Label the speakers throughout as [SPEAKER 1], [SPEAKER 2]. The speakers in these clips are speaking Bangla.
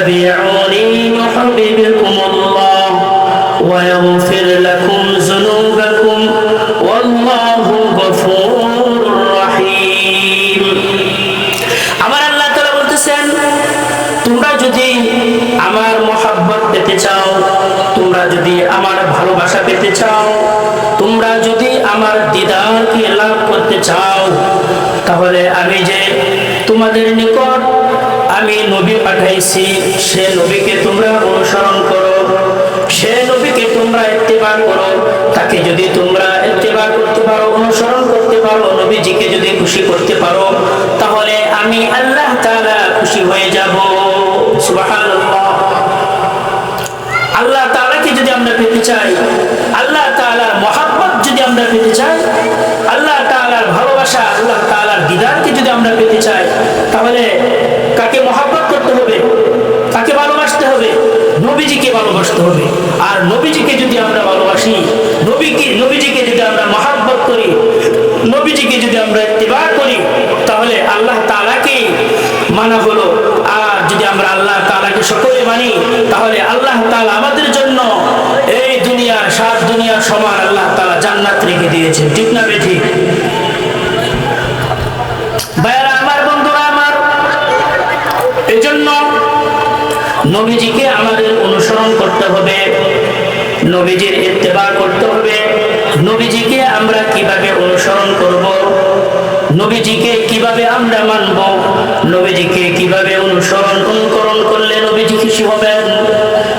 [SPEAKER 1] فاتبعوني يحببكم الله ويغفر لكم ذنوبكم والله غفور رحيم আমার আল্লাহ তাআলা বলতেছেন তোমরা যদি আমার মোহাব্বত পেতে চাও তোমরা যদি আমার ভালোবাসা পেতে চাও তোমরা যদি আমার দিদারকে লাভ করতে চাও তাহলে আমি যে তোমাদের নিকট আমি নবী পাঠাইছি, সে নবীকে তোমরা অনুসরণ করো। সে নবীকে তোমরা ইত্তেবা করো। তাকে যদি তোমরা ইত্তেবা করতে পারো, অনুসরণ করতে পারো, নবীজিকে যদি খুশি করতে পারো, তাহলে আমি আল্লাহ তাআলা খুশি হয়ে যাব। সুবহানাল্লাহ। আল্লাহ তাআলাকে যদি আমরা পেতে চাই, আল্লাহ তাআলার মহাব্বত যদি আমরা পেতে চাই, আল্লাহ তাআলার ভালোবাসা, আল্লাহ তাআলার দিদারকে যদি আমরা পেতে চাই তাহলে কাকে মহাব্বত করতে হবে কাকে ভালোবাসতে হবে নবীজিকে ভালোবাসতে হবে। আর নবীজিকে যদি আমরা ভালোবাসি, নবীকে নবীজিকে যদি আমরা মহাব্বত করি, নবীজিকে যদি আমরা ইত্তেবা করি, তাহলে আল্লাহ তাআলাকে মানা হলো। আর যদি আমরা আল্লাহ তাআলাকে সকলে মানি, তাহলে আল্লাহ তাআলা আমাদের জন্য এই দুনিয়ার সাত দুনিয়ার সমান আল্লাহ তাআলা জান্নাত রেখে দিয়েছেন। ঠিক না ভাইয়ারা, আমার নবীজিকে আমাদের অনুসরণ করতে হবে, নবীজির ইত্তেবা করতে হবে। নবীজিকে আমরা কীভাবে অনুসরণ করব? নবীজিকে কীভাবে আমরা মানব? নবীজিকে কীভাবে অনুসরণ অনুকরণ করলে নবীজি খুশি হবেন?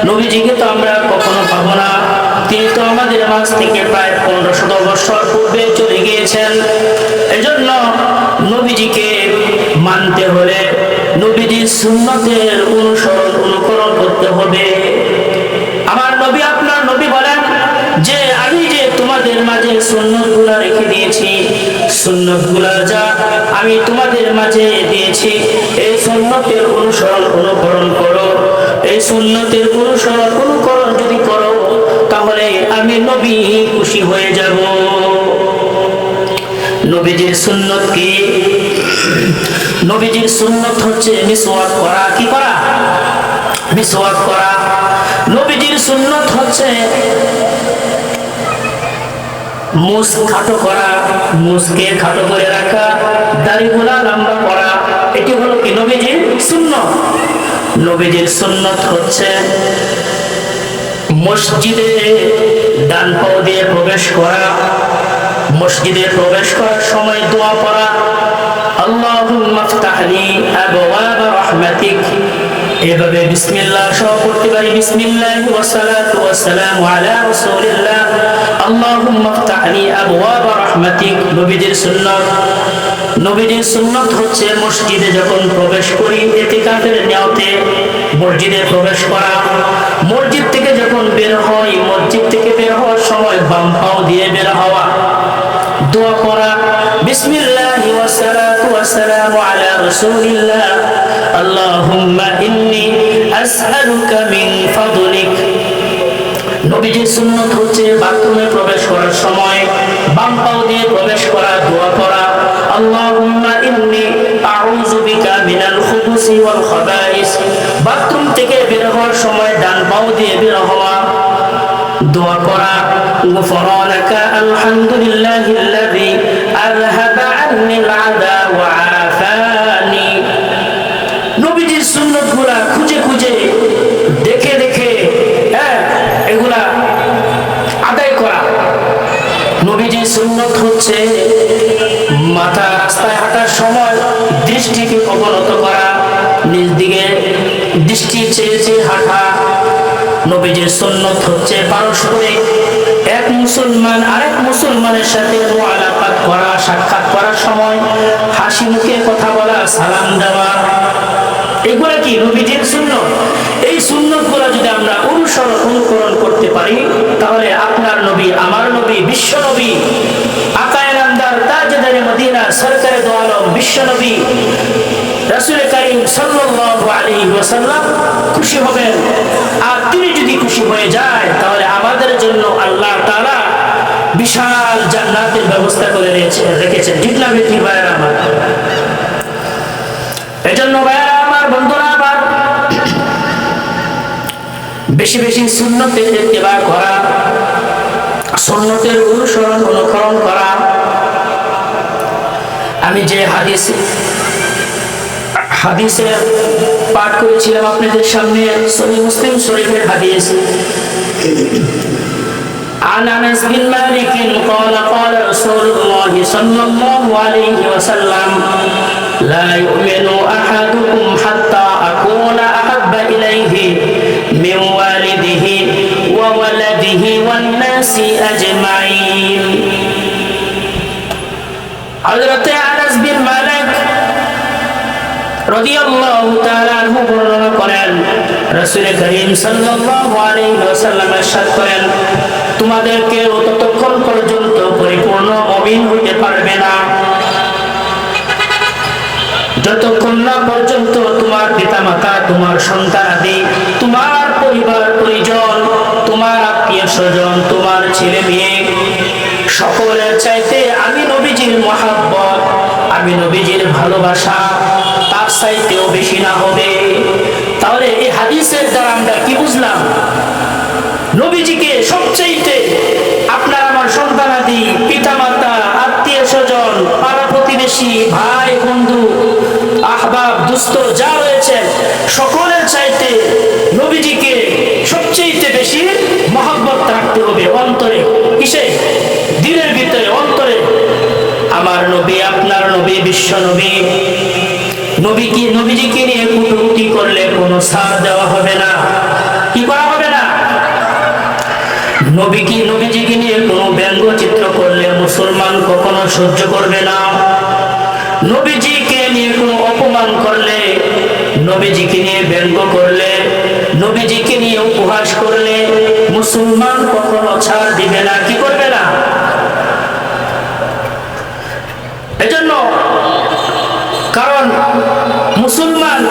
[SPEAKER 1] নবীজিকে তো আমরা কখনো পাবো না। তিনি তো আমাদের মাঝ থেকে প্রায় পনেরো শত বছর পূর্বে চলে গিয়েছেন। এজন্য নবীজিকে মানতে হলে নবীজির সুন্নতের অনুসরণ, অনুকরণ করতে হবে আমার নবী আপনার নবী বলেন যে আমি যে তোমাদের মাঝে সুন্নতগুলা রেখে দিয়েছি সুন্নতগুলা যা আমি তোমাদের মাঝে দিয়েছি, এই সুন্নতের অনুসরণ অনুকরণ করো। এই সুন্নতের অনুসরণ অনুকরণ যদি করো, তাহলে আমি নবী খুশি হয়ে যাব। নবীজির সুন্নত কি? নবীজির সুন্নত হচ্ছে মিসওয়াক করা। কি করা? মিসওয়াক করা। নবীজির সুন্নত হচ্ছে মুস খাটো করা, মুসকে খাটো করে রাখা দাড়িগুলা লম্বা করা, এটি হলো কি নবীজির সুন্নত? নবীজির সুন্নত হচ্ছে মসজিদে ডান পাও দিয়ে প্রবেশ করা, মসজিদে প্রবেশ করার সময় দোয়া আল্লাহুম্মা ফতাহলি আবওয়াব রাহমাতিক। এভাবে বিসমিল্লাহ সহ পড়তে পারি। বিসমিল্লাহ ওয়া সালাতু ওয়া সালামু আলা রাসূলিল্লাহ। আল্লাহুম্মা আবওয়াব রাহমাতিক। নবীজির সুন্নাত। নবীজির সুন্নাত হচ্ছে মসজিদে যখন প্রবেশ করি ইতিকাফের নিয়তে মসজিদে প্রবেশ করা। মসজিদ থেকে যখন বের হয় মসজিদ থেকে বের হওয়ার সময় বাম পাও দিয়ে বের হওয়া। দোয়া করা। বিসমিল্লাহি ওয়া সালাতু ওয়া সালামু আলা রাসূলিল্লাহ আল্লাহুম্মা ইন্নী আসআলুকা মিন ফাদলিক নবীজির সুন্নত হচ্ছে বাথরুমে প্রবেশ করার সময় বাম পাও দিয়ে প্রবেশ করা দোয়া করা আল্লাহুম্মা ইন্নী আউযু বিকা মিনাল খুবুসি ওয়াল খাবাইস বাথরুম থেকে বের হওয়ার সময় ডান পাও দিয়ে বের হওয়া দোয়া করা غفرانك الحمد لله الذي أذهب عني العذا وعافاني দৃষ্টি চেয়ে চেয়ে হাঁটা। নবীজির সুন্নত হচ্ছে পারস্পরিক। এক মুসলমান আরেক মুসলমানের সাথে মুআলাকাত করা, সাক্ষাৎ করার সময় হাসি মুখে কথা বলা, সালাম দেওয়া। এগুলা কি নবীজির সুন্নত? এই সুন্নতগুলা যদি আমরা অনুসরণ, অনুকরণ করতে পারি, তাহলে আপনার নবী, আমার নবী, বিশ্ব নবী আকায় নামদার তাজদারে মদিনা সরকারে দো আলম বিশ্ব নবী রাসূল করিম সাল্লাল্লাহু ওয়াসাল্লাম খুশি হবেন। আর তিনি যদি খুশি হয়ে যায়, তাহলে আমাদের জন্য আল্লাহ তাআলা বিশাল জান্নাতের ব্যবস্থা করে রেখেছে রেখেছেন। ঠিক না বেটি ভাইয়ের আমার? এজন্য ভাইয়েরা আমার বন্ধুরা আমার, বেশি বেশি সুন্নতের ইত্তেবা করা, সুন্নতের অনুসরণ অনুকরণ করা। আমি যে হাদিস হাদিসের পাঠ করেছিলাম আপনাদের সামনে সহি মুসলিম শরীফের হাদিস عن انس بن مالك قال قال رسول الله صلى الله عليه وسلم لا يؤمن احدكم حتى اكون احب اليه من والده وولده والناس اجمعين حضرت রাদিয়াল্লাহু তাআলা আনহু বর্ণনা করেন রাসূল করিম সাল্লাল্লাহু আলাইহি ওয়াসাল্লাম ارشاد করেন তোমাদেরকে ততক্ষণ পর্যন্ত পরিপূর্ণ মুমিন হইতে পারবে না যতক্ষণ না পর্যন্ত তোমার পিতামাতা তোমার সন্তান আদি তোমার পরিবার পরিজন তোমার আত্মীয় স্বজন তোমার ছেলে মেয়ে সকলের চাইতে আমি নবীজির মহাব্বত আমি নবীজির ভালোবাসা তার চাইতেও বেশি না হবে। তাহলে এই হাদিসের দ্বারা আমরা কি বুঝলাম? নবীজিকে সবচাইতে আপনার আমার সন্তানাদি, পিতামাতা, আত্মীয় স্বজন, পাড়া প্রতিবেশী, ভাই, বন্ধু, আহবাব, দুস্থ যা রয়েছে, সকলের চাইতে নবীজিকে সবচেয়ে বেশি মহব্বত রাখতে হবে অন্তরে। কিসে? দিনের ভিতরে, অন্তরে। আমার নবী, আপনার নবী, বিশ্ব নবী। নবী কি নবীজিকে নিয়ে কুটুকুটি করলে কোনো সার দেওয়া হবে না। কি করা হবে না? নবী কি নবীজিকে নিয়ে কোনো ব্যঙ্গ চিত্র করলে মুসলমান কখনো সহ্য করবে না। নবীজিকে নিয়ে কোনো অপমান করলে, নবীজিকে নিয়ে ব্যঙ্গ করলে, নবীজিকে নিয়ে উপহাস করলে মুসলমান কখনো ছাড় দিবে না। কি করবে না? এজন্য কারণ মুসলমান,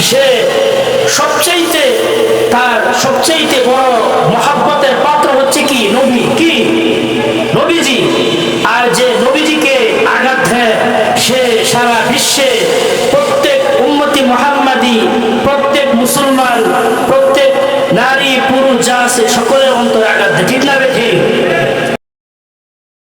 [SPEAKER 1] সে সবচাইতে, তার সবচাইতে বড় মহাব্বতের পাত্র হচ্ছে কি? নবী। কি? নবীজি। আর যে নবীজিকে আঘাত দেয়, সে সারা বিশ্বে প্রত্যেক উন্মতি মহাম্মাদি, প্রত্যেক মুসলমান